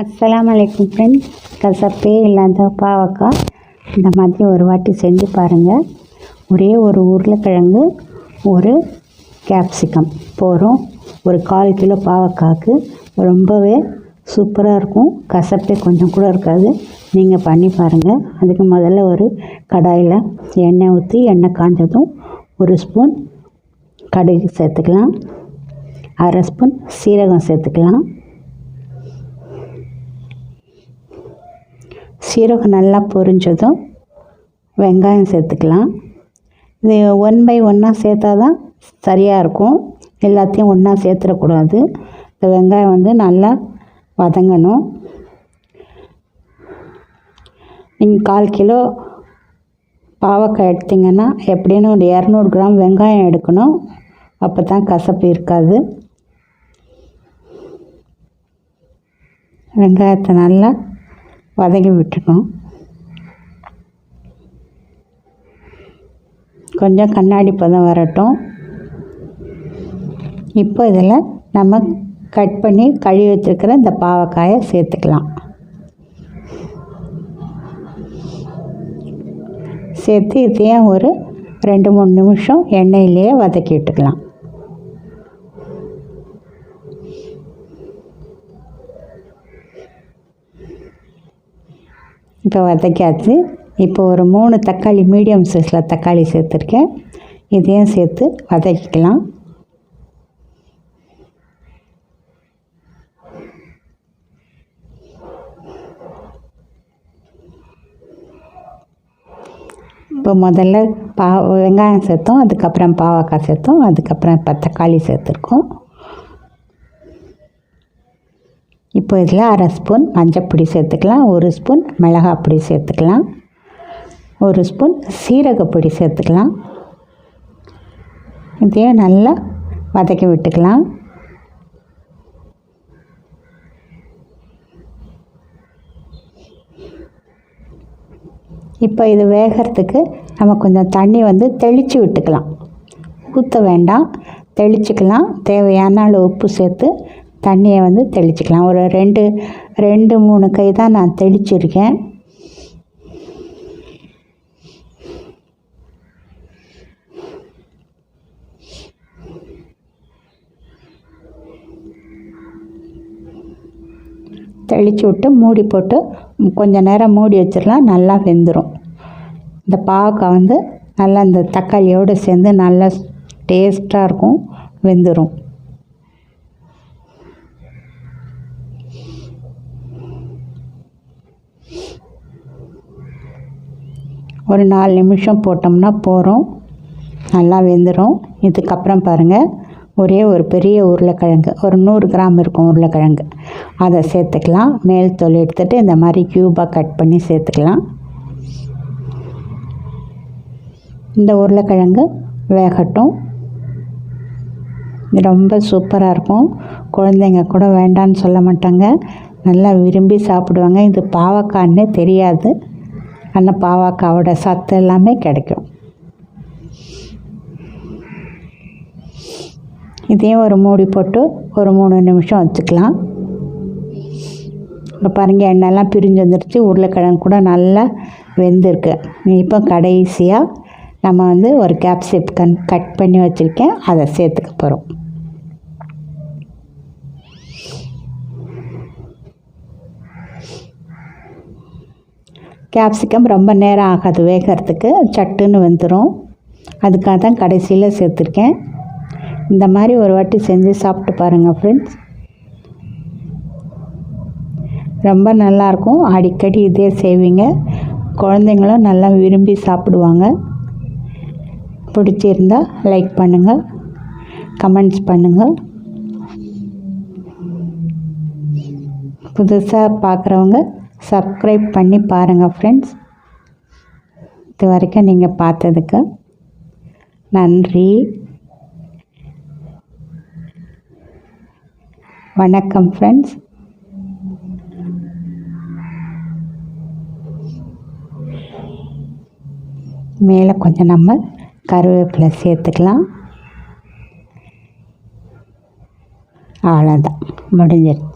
அஸ்லாம் அலைக்கும் ஃப்ரெண்ட்ஸ் கசப்பே இல்லாத பாவக்காய். இந்த மாதிரி ஒரு வாட்டி செஞ்சு பாருங்கள் ஒரே ஒரு உருளைக்கிழங்கு ஒரு கேப்சிகம் போகிறோம் ஒரு கால் கிலோ பாவக்காய்க்கு ரொம்பவே சூப்பராக இருக்கும். கசப்பே கொஞ்சம் கூட இருக்காது. நீங்கள் பண்ணி பாருங்கள் அதுக்கு முதல்ல ஒரு கடாயில் எண்ணெய் ஊற்றி எண்ணெய் காஞ்சதும் ஒரு ஸ்பூன் கடுகு சேர்த்துக்கலாம். அரை ஸ்பூன் சீரகம் சேர்த்துக்கலாம். சீரகம் நல்லா பொரிஞ்சதும் வெங்காயம் சேர்த்துக்கலாம். இது ஒன் பை ஒன்றா சேர்த்தா தான் சரியாக இருக்கும். எல்லாத்தையும் ஒன்றா சேர்த்துடக்கூடாது. இந்த வெங்காயம் வந்து நல்லா வதங்கணும். நீங்கள் கால் கிலோ பாவக்காய் எடுத்திங்கன்னா எப்படின்னு ஒரு இரநூறு கிராம் வெங்காயம் எடுக்கணும். அப்போ தான் கசப்பு இருக்காது. வெங்காயத்தை நல்லா வதக்கி விட்டுக்கணும் கொஞ்சம் கண்ணாடி பதம் வரட்டும். இப்போ இதில் நம்ம கட் பண்ணி கழுவி வச்சுருக்கிற இந்த பாவக்காயை சேர்த்துக்கலாம். சேர்த்து இதையும் ஒரு ரெண்டு மூணு நிமிஷம் எண்ணெயிலேயே வதக்கி விட்டுக்கலாம். இப்போ வதக்கியாச்சு. இப்போ ஒரு மூணு தக்காளி மீடியம் சைஸில் தக்காளி சேர்த்துருக்கேன். இதையும் சேர்த்து வதக்கிக்கலாம். இப்போ முதல்ல பா வெங்காயம் சேர்த்தோம் அதுக்கப்புறம் பாவக்காய் சேர்த்தோம் அதுக்கப்புறம் இப்போ தக்காளி சேர்த்துருக்கோம். இப்போ இதில் அரை ஸ்பூன் மஞ்சப்பொடி சேர்த்துக்கலாம் ஒரு ஸ்பூன் மிளகாய் பொடி சேர்த்துக்கலாம் ஒரு ஸ்பூன் சீரகப்பொடி சேர்த்துக்கலாம். இதையும் நல்லா வதக்கி விட்டுக்கலாம். இப்போ இது வேகிறதுக்கு நம்ம கொஞ்சம் தண்ணி வந்து தெளித்து விட்டுக்கலாம். ஊற்ற வேண்டாம் தெளிச்சுக்கலாம். தேவையான அளவு உப்பு சேர்த்து தண்ணியை வந்து தெளிச்சுக்கலாம். ஒரு ரெண்டு ரெண்டு மூணு கை தான் நான் தெளிச்சிருக்கேன். தெளித்து விட்டு மூடி போட்டு கொஞ்சம் நேரம் மூடி வச்சிடலாம் நல்லா வெந்துடும் இந்த பாவக்காய் வந்து நல்லா இந்த தக்காளியோடு சேர்ந்து நல்லா டேஸ்ட்டாக இருக்கும் வெந்துடும் ஒரு நாலு நிமிஷம் போட்டோம்னா போகிறோம் நல்லா வெந்துடும் இதுக்கப்புறம் பாருங்கள் ஒரே ஒரு பெரிய உருளைக்கிழங்கு ஒரு நூறு கிராம் இருக்கும் உருளைக்கிழங்கு. அதை சேர்த்துக்கலாம். மேல் தோல் எடுத்துகிட்டு இந்த மாதிரி க்யூபாக கட் பண்ணி சேர்த்துக்கலாம். இந்த உருளைக்கிழங்கு வேகட்டும். இது ரொம்ப சூப்பராக இருக்கும். குழந்தைங்க கூட வேண்டான்னு சொல்ல மாட்டாங்க. நல்லா விரும்பி சாப்பிடுவாங்க. இது பாவக்காய்ன்னே தெரியாது. அந்த பாவாக்காவோட சத்து எல்லாமே கிடைக்கும். இதையும் ஒரு மூடி போட்டு ஒரு மூணு நிமிஷம் வச்சுக்கலாம். இப்போ பாருங்கள் எண்ணெய்லாம் பிரிஞ்சு வந்துருச்சு. உருளைக்கிழங்கு கூட நல்லா வெந்திருக்கு. இப்போ கடைசியாக நம்ம வந்து ஒரு கேப்சிப்கன் கட் பண்ணி வச்சுருக்கேன். அதை சேர்த்துக்க போகிறோம் கேப்சிகம் ரொம்ப நேரம் ஆகாது வேகிறதுக்கு. சட்டுன்னு வந்துடும் அதுக்காக தான் கடைசியில் சேர்த்துருக்கேன். இந்த மாதிரி ஒரு வாட்டி செஞ்சு சாப்பிட்டு பாருங்கள் ஃப்ரெண்ட்ஸ் ரொம்ப நல்லாயிருக்கும் அடிக்கடி இதே செய்வீங்க. குழந்தைங்களும் நல்லா விரும்பி சாப்பிடுவாங்க. பிடிச்சிருந்தா லைக் பண்ணுங்கள் கமெண்ட்ஸ் பண்ணுங்கள் புதுசாக பார்க்குறவங்க சப்ஸ்கிரைப் பண்ணி பாருங்கள் ஃப்ரெண்ட்ஸ் இது வரைக்கும் நீங்கள் பார்த்ததுக்கு நன்றி. வணக்கம் ஃப்ரெண்ட்ஸ் மேலே கொஞ்சம் நம்ம கருவேப்பிலை சேர்த்துக்கலாம். அவ்வளோதான் முடிஞ்சிருச்சு.